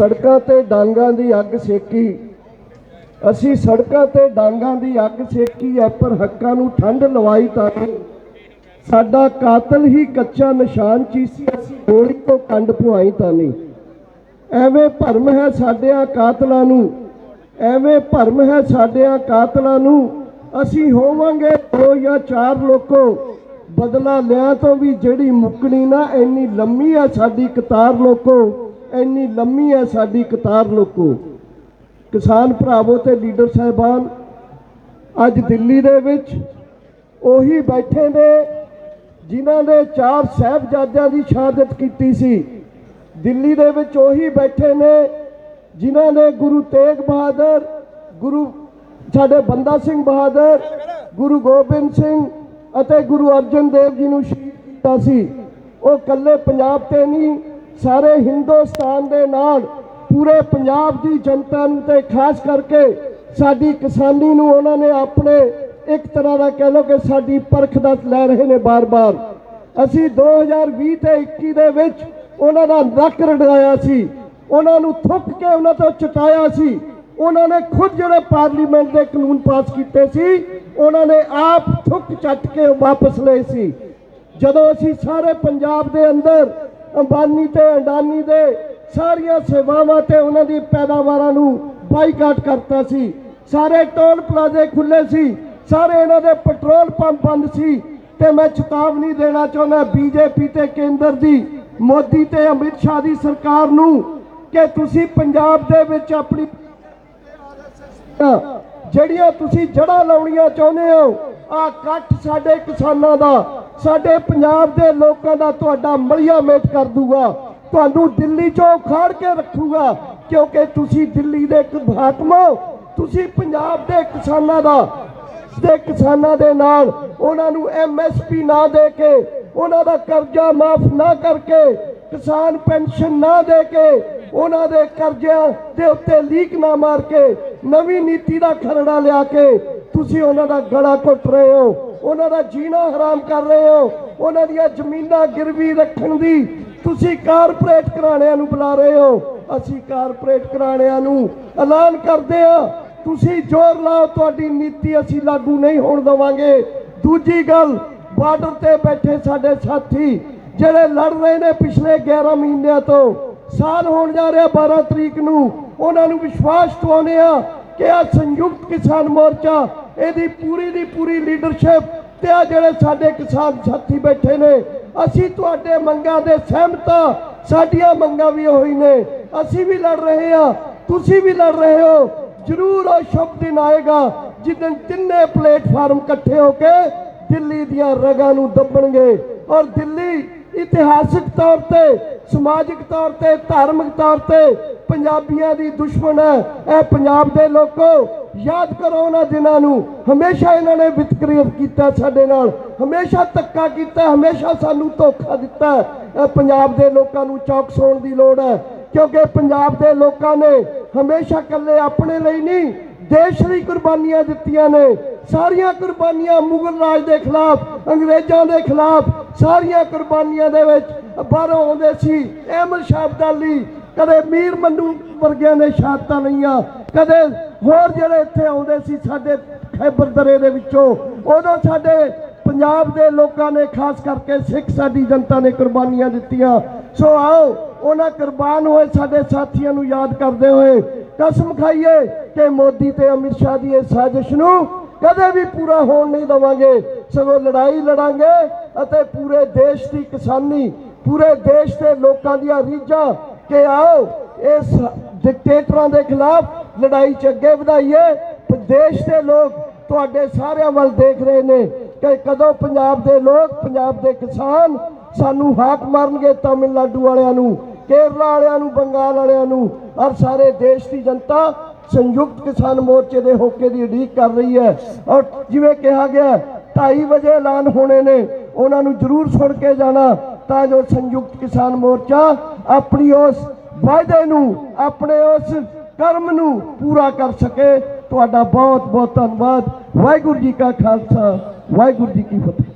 ਸੜਕਾਂ ਤੇ ਡਾਂਗਾਂ ਦੀ ਅੱਗ ਸੇਕੀ। ਅਸੀਂ ਸੜਕਾਂ ਤੇ ਡਾਂਗਾਂ ਦੀ ਅੱਗ ਸੇਕੀ ਐ ਪਰ ਹੱਕਾਂ ਨੂੰ ਠੰਡ ਲਵਾਈ ਤਾਂ ਨਹੀਂ। ਸਾਡਾ ਕਾਤਲ ਹੀ ਕੱਚਾ ਨਿਸ਼ਾਨ ਚੀਸੀ ਅਸੀਂ ਗੋਲੀ ਤੋਂ ਕੰਡ ਪੁਆਈ ਤਾਂ ਨਹੀਂ। ਐਵੇਂ ਭਰਮ ਹੈ ਸਾਡਿਆਂ ਕਾਤਲਾਂ ਨੂੰ। ਐਵੇਂ ਭਰਮ ਹੈ ਸਾਡਿਆਂ ਕਾਤਲਾਂ ਨੂੰ। ਅਸੀਂ ਹੋਵਾਂਗੇ ਦੋ ਜਾਂ ਚਾਰ ਲੋਕੋ। ਬਦਲਾ ਲਿਆ ਤੋਂ ਵੀ ਜਿਹੜੀ ਮੁੱਕਣੀ ਨਾ, ਇੰਨੀ ਲੰਮੀ ਹੈ ਸਾਡੀ ਕਤਾਰ ਲੋਕੋ। ਇੰਨੀ ਲੰਮੀ ਹੈ ਸਾਡੀ ਕਤਾਰ ਲੋਕੋ। ਕਿਸਾਨ ਭਰਾਵੋ ਤੇ ਲੀਡਰ ਸਾਹਿਬਾਨ, ਅੱਜ ਦਿੱਲੀ ਦੇ ਵਿੱਚ ਉਹੀ ਬੈਠੇ ਨੇ ਜਿਨ੍ਹਾਂ ਨੇ ਚਾਰ ਸਾਹਿਬਜ਼ਾਦਿਆਂ ਦੀ ਸ਼ਹਾਦਤ ਕੀਤੀ ਸੀ। ਦਿੱਲੀ ਦੇ ਵਿੱਚ ਉਹੀ ਬੈਠੇ ਨੇ ਜਿਨ੍ਹਾਂ ਨੇ ਗੁਰੂ ਤੇਗ ਬਹਾਦਰ, ਗੁਰੂ ਸਾਡੇ ਬੰਦਾ ਸਿੰਘ ਬਹਾਦਰ, ਗੁਰੂ ਗੋਬਿੰਦ ਸਿੰਘ ਅਤੇ ਗੁਰੂ ਅਰਜਨ ਦੇਵ ਜੀ ਨੂੰ ਸ਼ਹੀਦ ਕੀਤਾ ਸੀ। ਉਹ ਕੱਲੇ ਪੰਜਾਬ ਤੇ ਨਹੀਂ ਸਾਰੇ ਹਿੰਦੁਸਤਾਨ ਦੇ ਨਾਲ ਪੂਰੇ ਪੰਜਾਬ ਦੀ ਜਨਤਾ ਨੂੰ ਤੇ ਖਾਸ ਕਰਕੇ ਸਾਡੀ ਕਿਸਾਨੀ ਨੂੰ ਉਹਨਾਂ ਨੇ ਆਪਣੇ ਇੱਕ ਤਰ੍ਹਾਂ ਦਾ ਕਹਿ ਲਓ ਕਿ ਸਾਡੀ ਪਰਖ ਦਾ ਲੈ ਰਹੇ ਨੇ ਬਾਰ-ਬਾਰ। ਅਸੀਂ 2020 ਤੇ 21 ਦੇ ਵਿੱਚ ਉਹਨਾਂ ਦਾ ਨੱਕ ਰੜਾਇਆ ਸੀ। ਉਹਨਾਂ ਨੂੰ ਥੁੱਕ ਕੇ ਉਹਨਾਂ ਤੋਂ ਚਟਾਇਆ ਸੀ। ਉਹਨਾਂ ਨੇ ਖੁਦ ਜਿਹੜੇ ਪਾਰਲੀਮੈਂਟ ਦੇ ਕਾਨੂੰਨ ਪਾਸ ਕੀਤੇ ਸੀ, ਉਹਨਾਂ ਨੇ ਆਪ ਥੁੱਕ ਚੱਟ ਕੇ ਵਾਪਸ ਲਏ ਸੀ। ਜਦੋਂ ਅਸੀਂ ਸਾਰੇ ਪੰਜਾਬ ਦੇ ਅੰਦਰ ਅੰਬਾਨੀ ਤੇ, ਅਡਾਨੀ ਦੇ ਸਾਰੀਆਂ ਸੇਵਾਵਾਂ ਤੇ ਉਹਨਾਂ ਦੀ ਪੈਦਾਵਾਰਾਂ ਨੂੰ ਬਾਈਕਾਟ ਕਰਤਾ ਸੀ। ਸਾਰੇ ਟੋਲ ਪਲਾਜ਼ੇ ਖੁੱਲੇ ਸੀ, ਸਾਰੇ ਇਹਨਾਂ ਦੇ ਪੈਟਰੋਲ ਪੰਪ ਬੰਦ ਸੀ ਤੇ ਮੈਂ ਚੇਤਾਵਨੀ ਦੇਣਾ ਚਾਹੁੰਦਾ ਬੀਜੇਪੀ ਤੇ ਕੇਂਦਰ ਦੀ, ਮੋਦੀ ਤੇ ਅਮਿਤ ਸ਼ਾਹ ਦੀ ਸਰਕਾਰ ਨੂੰ ਕਿ ਤੁਸੀਂ ਪੰਜਾਬ ਦੇ ਵਿੱਚ ਆਪਣੀ ਜਿਹੜੀਆਂ ਤੁਸੀਂ ਜੜ੍ਹਾਂ ਲਾਉਣੀਆਂ ਚਾਹੁੰਦੇ ਹੋ ਆ ਕੱਟ ਸਾਡੇ ਕਿਸਾਨਾਂ ਦਾ ਸਾਡੇ ਪੰਜਾਬ ਦੇ ਲੋਕਾਂ ਦਾ ਤੁਹਾਡਾ ਮਲੀਆ ਮੇਟ ਕਰ ਦੂਗਾ। ਤੁਹਾਨੂੰ ਦਿੱਲੀ ਚੋਂ ਉਖਾੜ ਕੇ ਰੱਖੂਗਾ, ਕਿਉਂਕਿ ਤੁਸੀਂ ਦਿੱਲੀ ਦੇ ਹਾਕਮ ਹੋ। ਤੁਸੀਂ ਪੰਜਾਬ ਦੇ ਕਿਸਾਨਾਂ ਦਾ, ਦੇ ਕਿਸਾਨਾਂ ਦੇ ਨਾਲ ਉਹਨਾਂ ਨੂੰ ਐਮਐਸਪੀ ਨਾ ਦੇ ਕੇ, ਉਹਨਾਂ ਦਾ ਕਰਜ਼ਾ ਮਾਫ ਨਾ ਕਰਕੇ, ਕਿਸਾਨ ਪੈਨਸ਼ਨ ਨਾ ਦੇ ਕੇ, ਉਹਨਾਂ ਦੇ ਕਰਜ਼ਿਆਂ ਦੇ ਉੱਤੇ ਲੀਕ ਨਾ ਮਾਰ ਕੇ, ਨਵੀਂ ਨੀਤੀ ਦਾ ਖਰੜਾ ਲਿਆ ਕੇ ਤੁਸੀਂ ਉਹਨਾਂ ਦਾ ਗਲਾ ਘੁੱਟ ਰਹੇ ਹੋ। ਉਹਨਾਂ ਦਾ ਜੀਣਾ ਹਰਾਮ ਕਰ ਰਹੇ ਹੋ। ਉਹਨਾਂ ਦੀਆਂ ਜ਼ਮੀਨਾਂ ਗਿਰਵੀ ਰੱਖਣ ਦੀ ਤੁਸੀਂ ਕਾਰਪੋਰੇਟ ਘਰਾਣਿਆਂ ਨੂੰ ਬੁਲਾ ਰਹੇ ਹੋ। ਅਸੀਂ ਕਾਰਪੋਰੇਟ ਘਰਾਣਿਆਂ ਨੂੰ ਐਲਾਨ ਕਰਦੇ ਹਾਂ। ਤੁਸੀਂ ਜ਼ੋਰ ਲਾਓ, ਤੁਹਾਡੀ ਨੀਤੀ ਅਸੀਂ ਲਾਗੂ ਨਹੀਂ ਹੋਣ ਦੇਵਾਂਗੇ। ਦੂਜੀ ਗੱਲ, ਬਾਰਡਰ ਤੇ ਬੈਠੇ ਸਾਡੇ ਸਾਥੀ ਜਿਹੜੇ ਲੜ ਰਹੇ ਨੇ ਪਿਛਲੇ 11 ਮਹੀਨਿਆਂ ਤੋਂ, ਸਾਲ ਹੋਣ ਜਾ ਰਿਹਾ 12 ਤਰੀਕ ਨੂੰ, ਉਹਨਾਂ ਨੂੰ ਵਿਸ਼ਵਾਸ ਦਿਵਾਉਂਦੇ ਆ ਕਿ ਆ ਸੰਯੁਕਤ ਕਿਸਾਨ ਮੋਰਚਾ, ਇਹਦੀ ਪੂਰੀ ਦੀ ਪੂਰੀ ਲੀਡਰਸ਼ਿਪ ਤੇ ਆ ਜਿਹੜੇ ਸਾਡੇ ਕਿਸਾਨ ਸਾਥੀ ਬੈਠੇ ਨੇ, ਅਸੀਂ ਤੁਹਾਡੇ ਮੰਗਾਂ ਦੇ ਸਹਿਮਤ ਸਾਡੀਆਂ ਮੰਗਾਂ ਵੀ ਉਹੀ ਨੇ। ਅਸੀਂ ਵੀ ਲੜ ਰਹੇ ਹਾਂ, ਤੁਸੀਂ ਵੀ ਲੜ ਰਹੇ ਹੋ। ਜ਼ਰੂਰ ਉਹ ਸ਼ੁਭ ਦਿਨ ਆਏਗਾ ਜਿੱਦਣ ਤਿੰਨੇ ਪਲੇਟਫਾਰਮ ਇਕੱਠੇ ਹੋ ਕੇ ਦਿੱਲੀ ਦੀਆਂ ਰਗਾਂ ਨੂੰ ਦੱਬਣਗੇ। ਔਰ ਦਿੱਲੀ ਇਤਿਹਾਸਿਕ ਤੌਰ ਤੇ, ਸਮਾਜਿਕ ਤੌਰ ਤੇ, ਧਾਰਮਿਕ ਤੌਰ ਤੇ ਪੰਜਾਬੀਆਂ ਦੀ ਦੁਸ਼ਮਣ ਹੈ। ਇਹ ਪੰਜਾਬ ਦੇ ਲੋਕੋ, ਯਾਦ ਕਰੋ ਉਹਨਾਂ ਦਿਨਾਂ ਨੂੰ। ਹਮੇਸ਼ਾ ਇਹਨਾਂ ਨੇ ਵਿਤਕਰੀ ਕੀਤਾ ਸਾਡੇ ਨਾਲ। ਹਮੇਸ਼ਾ ਧੱਕਾ ਕੀਤਾ, ਹਮੇਸ਼ਾ ਸਾਨੂੰ ਧੋਖਾ ਦਿੱਤਾ। ਇਹ ਪੰਜਾਬ ਦੇ ਲੋਕਾਂ ਨੂੰ ਚੌਕਸ ਹੋਣ ਦੀ ਲੋੜ ਹੈ। ਕਿਉਂਕਿ ਪੰਜਾਬ ਦੇ ਲੋਕਾਂ ਨੇ ਹਮੇਸ਼ਾ ਇਕੱਲੇ ਆਪਣੇ ਲਈ ਨਹੀਂ, ਦੇਸ਼ ਲਈ ਕੁਰਬਾਨੀਆਂ ਦਿੱਤੀਆਂ ਨੇ। ਸਾਰੀਆਂ ਕੁਰਬਾਨੀਆਂ ਮੁਗਲ ਰਾਜ ਦੇ ਖਿਲਾਫ, ਅੰਗਰੇਜ਼ਾਂ ਦੇ ਖਿਲਾਫ, ਸਾਰੀਆਂ ਕੁਰਬਾਨੀਆਂ ਦੇ ਵਿੱਚ ਬਾਹਰੋਂ ਆਉਂਦੇ ਸੀ। ਅਹਿਮਦ ਸ਼ਾਹ ਅਬਦਾਲੀ ਕਦੇ ਮੀਰ ਮੰਨੂ ਵਰਗਿਆਂ ਨੇ ਸ਼ਹਾਦਤਾਂ ਲਈਆਂ, ਕਦੇ ਹੋਰ ਜਿਹੜੇ ਇੱਥੇ ਆਉਂਦੇ ਸੀ ਸਾਡੇ ਖੈਬਰ ਦਰੇ ਦੇ ਵਿੱਚੋਂ, ਉਦੋਂ ਸਾਡੇ ਪੰਜਾਬ ਦੇ ਲੋਕਾਂ ਨੇ ਖਾਸ ਕਰਕੇ ਸਿੱਖ ਸਾਡੀ ਜਨਤਾ ਨੇ ਕੁਰਬਾਨੀਆਂ ਦਿੱਤੀਆਂ। ਸੋ ਆਓ, ਉਹਨਾਂ ਕੁਰਬਾਨ ਹੋਏ ਸਾਡੇ ਸਾਥੀਆਂ ਨੂੰ ਯਾਦ ਕਰਦੇ ਹੋਏ ਕਸਮ ਖਾਈਏ ਕਿ ਮੋਦੀ ਤੇ ਅਮਿਤ ਸ਼ਾਹ ਦੀ ਇਸ ਸਾਜ਼ਿਸ਼ ਨੂੰ ਕਦੇ ਵੀ ਪੂਰਾ ਹੋਣ ਨਹੀਂ ਦਵਾਂਗੇ। ਸਗੋਂ ਲੜਾਈ ਲੜਾਂਗੇ ਅਤੇ ਪੂਰੇ ਦੇਸ਼ ਦੀ ਕਿਸਾਨੀ, ਪੂਰੇ ਦੇਸ਼ ਦੇ ਲੋਕਾਂ ਦੀਆਂ ਰੀਝਾਂ ਕਿ ਆਓ। ਇਸ ਡਿਕਟੇਟਰਾਂ ਦੇ ਖਿਲਾਫ ਲੜਾਈ ਚ ਅੱਗੇ ਵਧਾਈਏ। ਦੇਸ਼ ਦੇ ਲੋਕ ਤੁਹਾਡੇ ਸਾਰਿਆਂ ਵੱਲ ਦੇਖ ਰਹੇ ਨੇ ਕਿ ਕਦੋਂ ਪੰਜਾਬ ਦੇ ਲੋਕ, ਪੰਜਾਬ ਦੇ ਕਿਸਾਨ ਸਾਨੂੰ ਹਾਕ ਮਾਰਨਗੇ ਤਾਮਿਲਨਾਡੂ ਵਾਲਿਆਂ ਨੂੰ, ਕੇਰਲਾ ਵਾਲਿਆਂ ਨੂੰ, ਬੰਗਾਲ ਵਾਲਿਆਂ ਨੂੰ। ਔਰ ਸਾਰੇ ਦੇਸ਼ ਦੀ ਜਨਤਾ ਸੰਯੁਕਤ ਕਿਸਾਨ ਮੋਰਚੇ ਦੇ ਹੋਕੇ ਦੀ ਉਡੀਕ ਕਰ ਰਹੀ ਹੈ। ਔਰ ਜਿਵੇਂ ਕਿਹਾ ਗਿਆ 2:30 ਵਜੇ ਐਲਾਨ ਹੋਣੇ ਨੇ। ਉਹਨਾਂ ਨੂੰ ਜ਼ਰੂਰ ਸੁਣ ਕੇ ਜਾਣਾ ਤਾਂ ਜੋ ਸੰਯੁਕਤ ਕਿਸਾਨ ਮੋਰਚਾ ਆਪਣੀ ਉਸ ਵਾਅਦੇ ਨੂੰ, ਆਪਣੇ ਉਸ ਕਰਮ ਨੂੰ ਪੂਰਾ ਕਰ ਸਕੇ। ਤੁਹਾਡਾ ਬਹੁਤ ਬਹੁਤ ਧੰਨਵਾਦ। ਵਾਹਿਗੁਰੂ ਜੀ ਕਾ ਖਾਲਸਾ, ਵਾਹਿਗੁਰੂ ਜੀ ਕੀ ਫਤਿਹ।